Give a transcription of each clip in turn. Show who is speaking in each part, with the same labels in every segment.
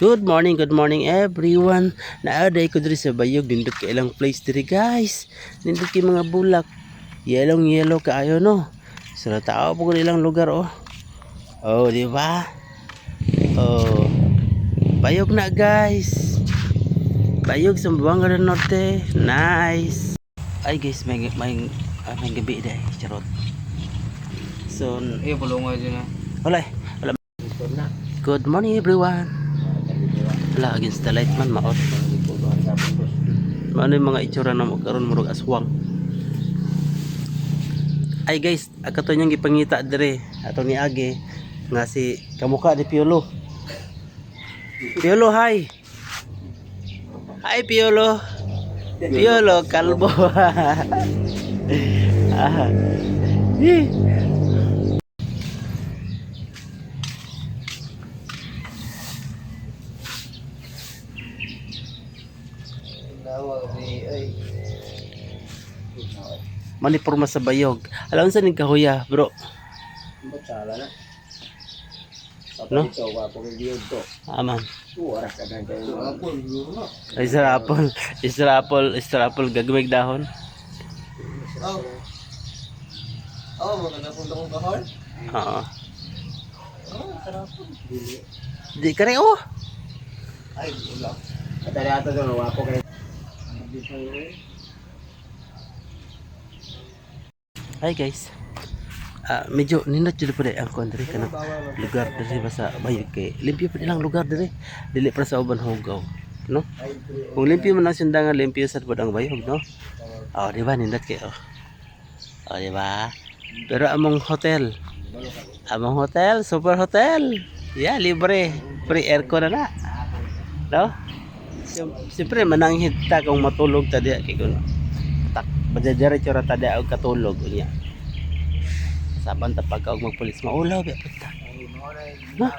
Speaker 1: Good morning, good morning everyone. Naaday ko diri sa bayog nindot kay ilang place diri guys. Nindot kay mga bulak. Yellow yellow kaayo no. Sa tao po ilang lugar oh. Oh, di ba? Oh. Bayog na guys. Bayog sa Buanga del Norte. Nice. Ay guys, may may ah, may gabi dai, charot. So,
Speaker 2: Iya, pulungan dyan na.
Speaker 1: wala. eh. Wala. Good morning everyone. Wala against the light man maot. Ano yung mga itsura na mo karon murag aswang. Ay guys, akato niyang gipangita dire ato ni Age nga si kamukha ni Piolo. Piolo hi. Hi Piolo. Piolo kalbo. ah. Manipurma sa bayog. Alam sa ning kahuya, bro.
Speaker 2: Sala na.
Speaker 1: No? Aman.
Speaker 2: Oras ka na kayo. Wapo, yun na.
Speaker 1: Isra apple, isra apple, isra apple gagawig dahon.
Speaker 2: Oh. Oh, maganda punta kong kahon.
Speaker 1: Oo.
Speaker 2: Oh, sarap.
Speaker 1: Di kare oh.
Speaker 2: Ay, wala. Atari ato doon, wapo kay.
Speaker 1: Hi guys. Ah, medyo nindot jud pa ang country kana lugar diri ba sa bayog kay limpyo pa nilang lugar diri. Dili pa sa uban hugaw, no? Kung limpyo man ang sundangan, limpyo sa pod ang bayog, no? Oh, di ba nindot kay oh. Oh, di ba? Pero among hotel, among hotel, super hotel. Yeah, libre. Free aircon na na. No? Siyempre, mananghit ta kung matulog ta diya kay kuno. Badjadere ra ta diya og katulog unya. Saban ta pagka og magpulis maulaw biya punta. No?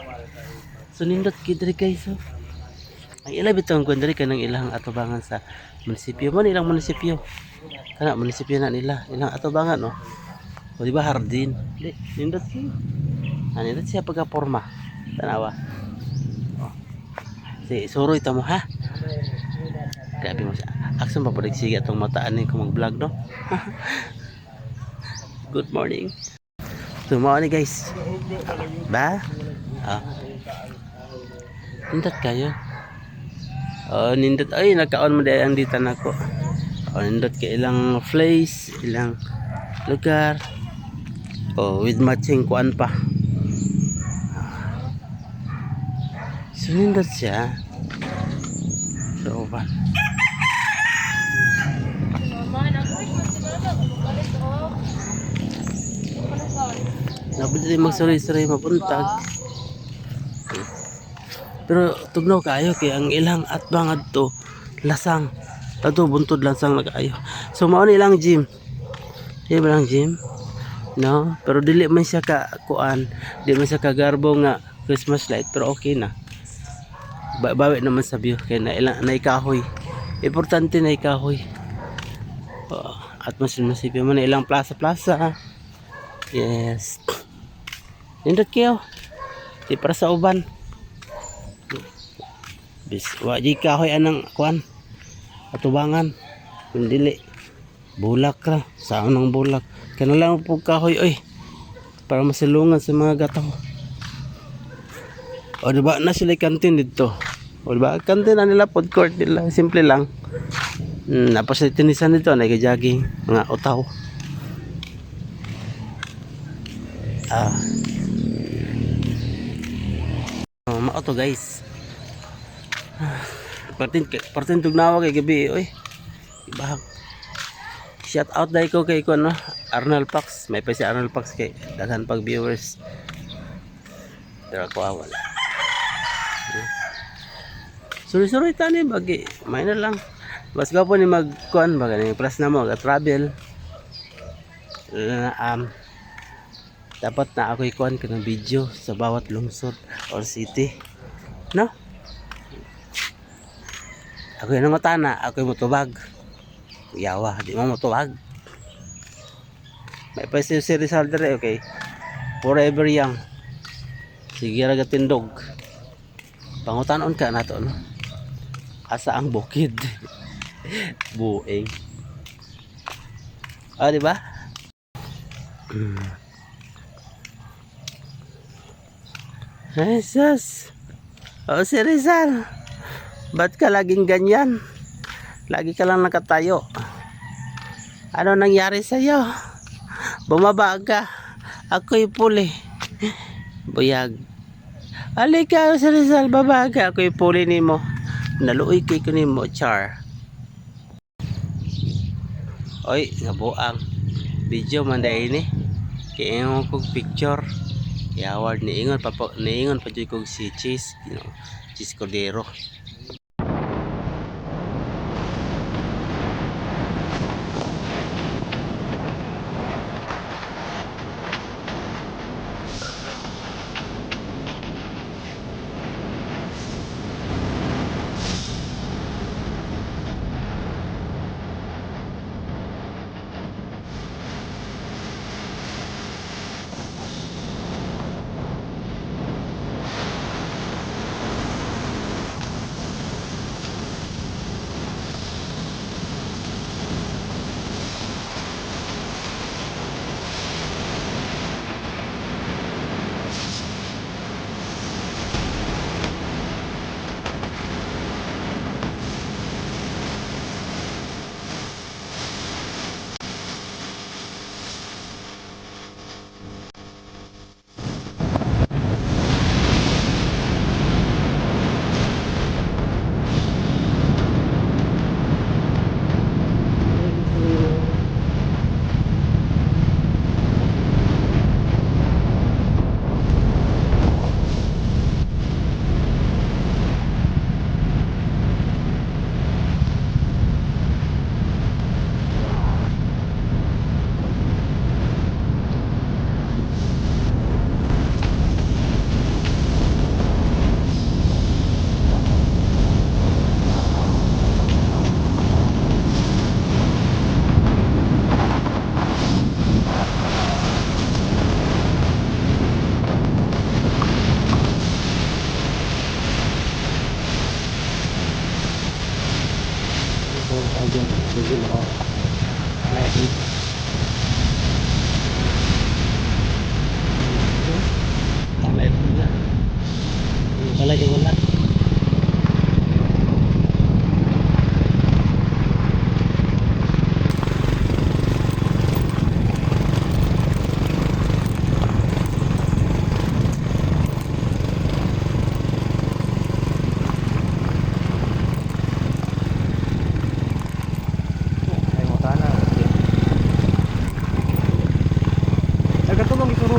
Speaker 1: So nindot kid diri guys. So. Ang ila bitong kun diri kanang ilang atubangan sa munisipyo man ilang munisipyo. Kana munisipyo na nila, ilang atubangan no. O di ba hardin? Di, nindot siya. Ah, nindot siya pagka-porma. Tanawa. Oh. Si suroy ta mo ha. Grabe mo siya. Aksan pa pwede sige atong mataan ni kung mag-vlog no. Good morning. Good morning guys. Ba? Ah. Nindot kayo. Oh, nindot ay nagkaon mo dahil ang dita nako. Oh, nindot ka ilang place, ilang lugar. Oh, with matching kuan pa. So, nindot siya. So, ba? Napili magsuray-suray mapuntag. Pero tugnaw kayo kay ang ilang at bangad to lasang. Ato buntod lasang na. So mao ni ilang gym. Di ba lang gym? No, pero dili man siya ka kuan, di man siya ka garbo nga Christmas light pero okay na. Ba bawi naman sa view kay na ilang na ikahoy. Importante na ikahoy. Oh, at mas masipyo man ilang plaza-plaza. Yes. Nindot kayo. Di para sa uban. Bis, wa di kahoy anang kuan. Atubangan. Kung dili. Bulak ra. Saan ng bulak. Kaya lang po kahoy oy. Para masilungan sa mga gataw. O diba na sila kantin dito. O diba kantin na nila food court nila. Simple lang. Hmm, napos sa tinisan dito. Nag-jogging. Mga utaw. Ah. Oh, mao to guys. Partin partin tugnawa kay gabi oy. Ibahag. Shout out dai ko kay ko no. Arnold Pax. May pa si Arnold Pax kay daghan pag viewers. Pero ako ah, wala. Suri-suri tani bagi. May lang. Mas gapo ni magkuan baga ni plus na mo travel. Uh, um, dapat na ako ikuan ka ng video sa bawat lungsod or city. No? Ako yung nangutana ako yung mutubag. Yawa di mo mutubag. May pa si Rizal dire okay. Forever young. Sige raga tindog ka na to, no? Asa ang bukid? Bueng. Ah, di ba? Mm. Ay, sus. O, si Rizal. Ba't ka laging ganyan? Lagi ka lang nakatayo. Ano nangyari sa'yo? Bumaba ka. Ako'y puli. Buyag. Alika, si Rizal, baba ka. Ako'y puli ni mo. Naluoy kay ko ni char. Oy, nabuang. Video man dahil ni. Kaya yung kong picture. Yaward ni Ingon pa po, ni Ingon pa dyan kong si Cheese, you know, Cheese Cordero.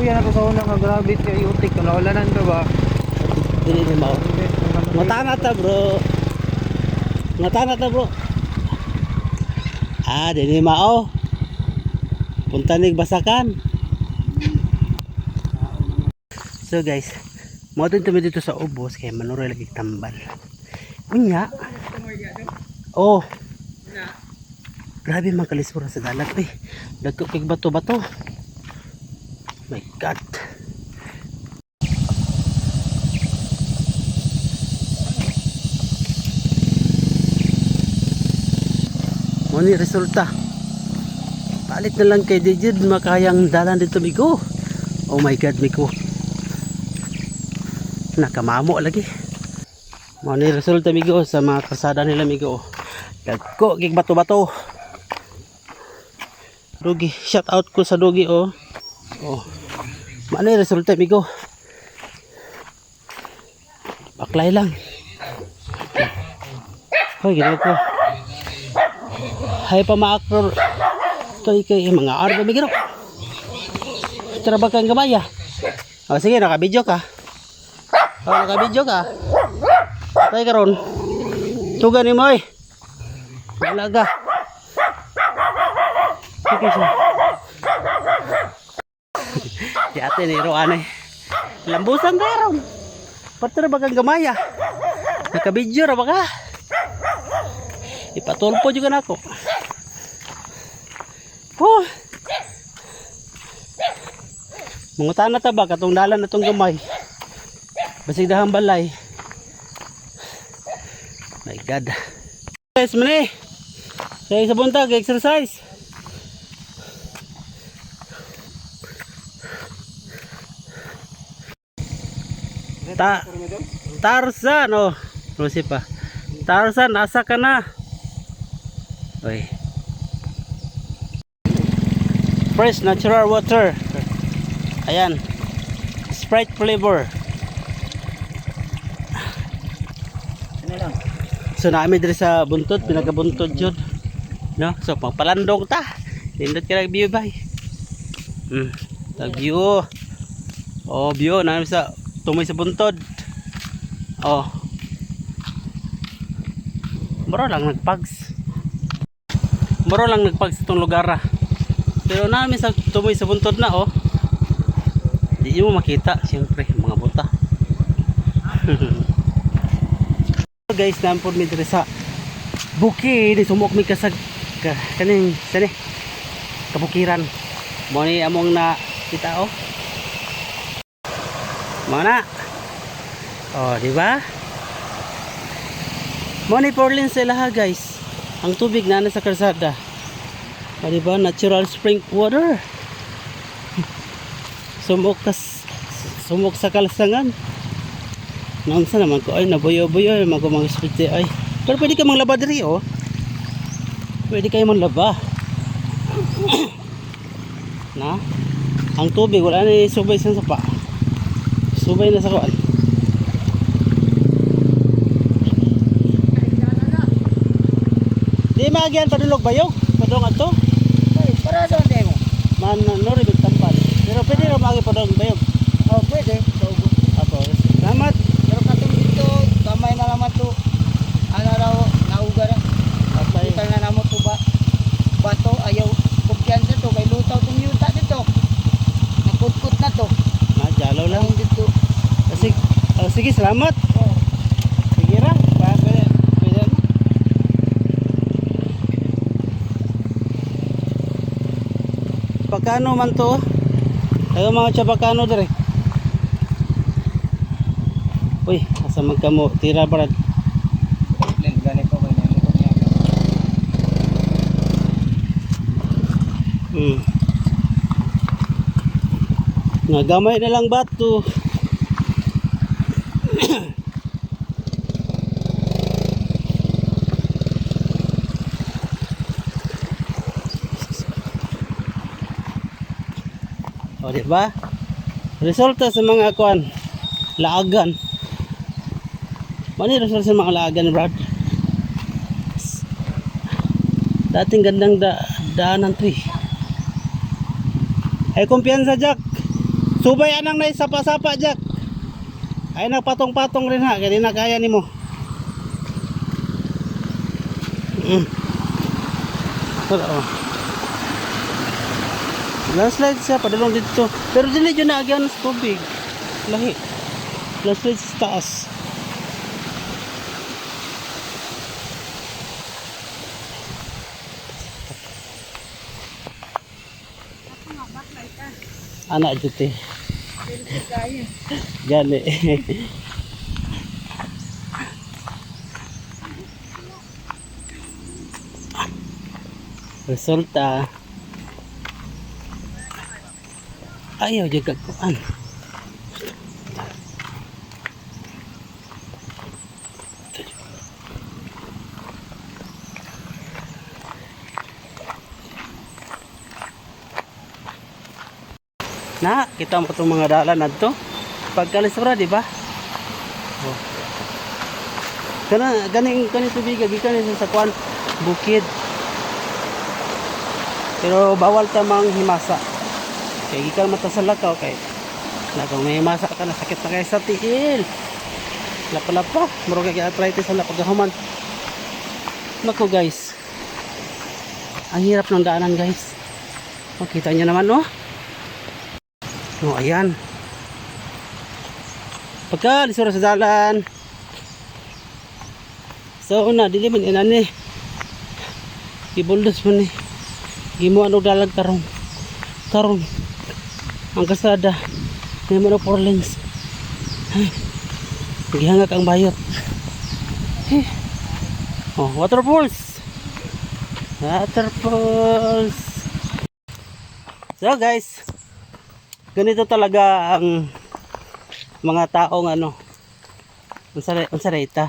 Speaker 2: Isuruyan ako sa unang nga grabe kay utik kung naulanan ka ba?
Speaker 1: Dili ni mao. Matana ta bro. Matana ta bro. Ah, dili mao. Punta nig basakan. So guys, mo din kami dito sa ubos kay manuray lagi tambal. Unya. Oh. Grabe man kalisura sa dalat eh. Dagko kay bato-bato. My God. Mo ni resulta. Palit na lang kay Digid makayang dalan dito Migo. Oh my God, Migo. Nakamamo lagi. Mo ni resulta Migo sa mga kasada nila Migo. Dagko kig bato-bato. Dugi, shout out ko sa Dugi oh. Oh. Ano yung resulta Migo? Baklay lang. Hoy, ginawa ko. Hay pa maakro to kay mga arba mi gino. Traba kang gamaya. Oh, sige, naka-video ka. Oh, naka-video ka. Tay karon. Tugan ni mo eh. Wala ka. Sige siya. Di ate ni Roan eh. Lambusan ka ron. Pati na ba kang gamaya? Naka-video ra ba ka? Ipatulpo juga na ako. Oh. Mungutan na ta ba katong dalan na tong gamay. Basig dahang balay. My God. Guys, mani. Sa isa buntag, exercise. Ta Tarzan, oh. Si pa? Tarzan, asa ka na? Uy. Fresh natural water. Ayan. Sprite flavor. So naami diri sa buntod, pinagabuntod jud. No? So pagpalandong ta. Nindot ka view bay. Hmm. Tag view. Oh, view naami sa tumoy sa buntod. Oh. Moro lang nagpags. Moro lang nagpags itong lugar ah. Pero namin sa tumoy sa buntod na oh. Di mo makita, siyempre, mga buta. guys nampun mi diri sa bukid sumok mi kasag ka, kaning sani kabukiran mo ni among na kita oh mo na oh di ba mo ni Portland sa laha guys ang tubig na sa kalsada oh, di ba natural spring water sumok kas sumok sa kalsangan Naunsa naman ko ay nabuyo-buyo mga mga ay. Pero pwede ka manglaba diri oh. Pwede kayo manglaba. na? Ang tubig wala na subay sa sapa. Subay na sa kuan. Di magyan padulog bayog. Padulong ato.
Speaker 2: Para tayo mo?
Speaker 1: Man no rin tampan. Pero pwede ra magi padulong bayog.
Speaker 2: Oh, pwede. So,
Speaker 1: Apo. Salamat.
Speaker 2: pero katong dito, kamay na naman to. Ano raw, nauga na.
Speaker 1: Okay.
Speaker 2: Utang na namo to ba? Bato, ayaw. Kumpiyansa to, kay lutaw tong yuta dito. Nakutkut na to.
Speaker 1: Majalo lang.
Speaker 2: Lang dito.
Speaker 1: Sige, oh, sige salamat.
Speaker 2: Oh,
Speaker 1: Sige ra, pwede, ano? Pagkano man to? Ayo mga tsabakano dire. Uy, asa magkamo tira brad. Hmm. Nagamay na lang bato. O, di ba? Resulta sa mga kuan, laagan. Mani resulta sa mga laagan, Brad? Dating gandang da daanan to eh. Ay kumpiyansa Jack. Subay anang na sapa-sapa Jack. Ay nagpatong-patong rin ha, kaya na kaya nimo. Mm. Wala oh. Landslide siya, padulong dito. Pero dili yun na agyan sa tubig. Lahi. Landslide sa taas. Anak juti. Gani. Resulta. Ayaw jaga kuan. Na, kita mo itong mga dalan na to. Pagkalis ra, di ba? Oh. Kana ganing kaning tubig gikan sa kuan bukid. Pero bawal ta mang himasa. Kay gikan mata sa lakaw kay na kung may himasa ka na sakit na kay sa tiil. Lapa-lapa, muro kay arthritis sa pagkahuman. Nako guys. Ang hirap ng daanan guys. Makita niyo naman no? Oh, ayan. Pagka lisura sa dalan. So una dili man inani. Gibuldos man ni. Gimo ano dalag tarong. Tarong. Ang kasada. May mga four lanes. Gihangak ang bayot. Eh. Oh, waterfalls. Waterfalls. So guys, ganito talaga ang mga taong ano, unsa unsa na ita?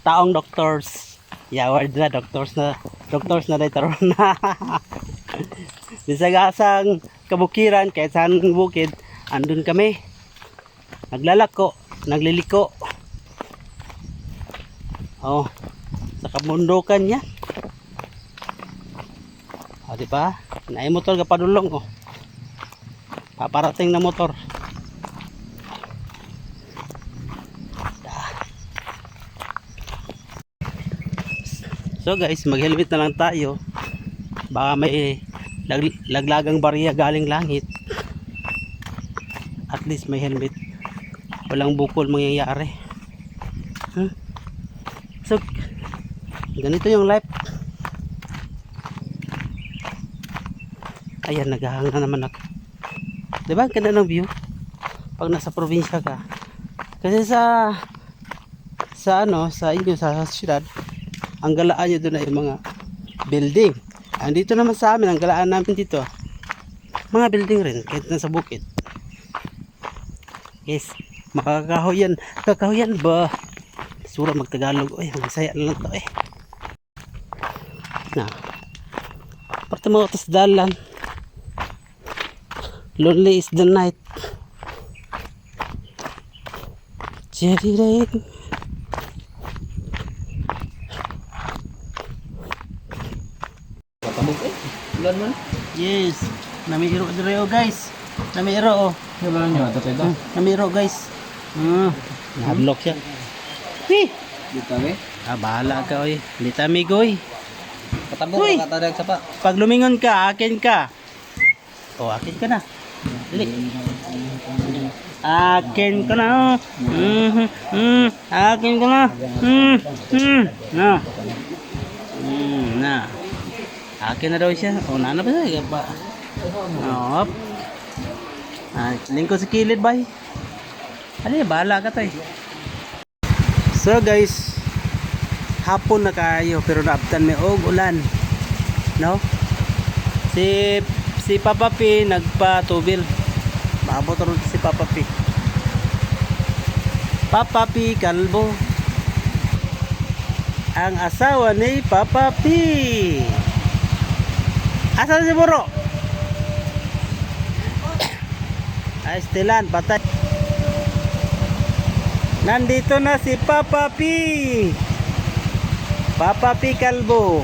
Speaker 1: Taong doctors. Yeah, word na doctors na doctors na taron na. Bisagasang kabukiran kahit saan bukid, andun kami. Naglalako, nagliliko. Oh, sa kabundukan niya. O, di ba? Naay motor ka padulong, oh. Paparating na motor. So guys, mag-helmet na lang tayo. Baka may lag laglagang bariya galing langit. At least may helmet. Walang bukol mangyayari. Huh? So, ganito yung life. Ayan, naghahang na naman ako. Diba? Ganda ng view. Pag nasa probinsya ka. Kasi sa sa ano, sa inyo, sa syudad, ang galaan nyo doon ay mga building. Andito naman sa amin, ang galaan namin dito, mga building rin, kahit nasa bukid. Yes, makakahoy yan. Kakahoy yan ba? Sura magtagalog. Uy, magsaya na lang to eh. Na. Parte mo sa dalan. Lonely is the night. Cherry rain.
Speaker 3: Patabog eh. Ulan man.
Speaker 1: Yes. Namiro dire guys. Namiro oh.
Speaker 3: Ba nyo? Ito ito.
Speaker 1: Hmm, Namiro guys. Ah, nahadlock siya. Wi.
Speaker 3: Dito kami.
Speaker 1: Ah, bahala ka oy. Dito amigo oy.
Speaker 3: Patabog
Speaker 1: Uy!
Speaker 3: ka tadag sa pa.
Speaker 1: Pag lumingon ka, akin ka. Oh, akin ka na. Dali. Akin ka na. Mhm. Mm, akin ka na. Mm, na. Mm, na. Akin na daw siya. Oh, nana ba siya? Hop. Ah, lingko sa kilid bay. Ali, bahala ka tay. So guys, hapon na kayo pero naabtan may og ulan. No? Si si Papa P nagpa-tubil. Maabot ron si Papa P. Papa P kalbo. Ang asawa ni Papa P. Asan si Buro? Ay, Estelan, patay. Nandito na si Papa P. Papa P Kalbo.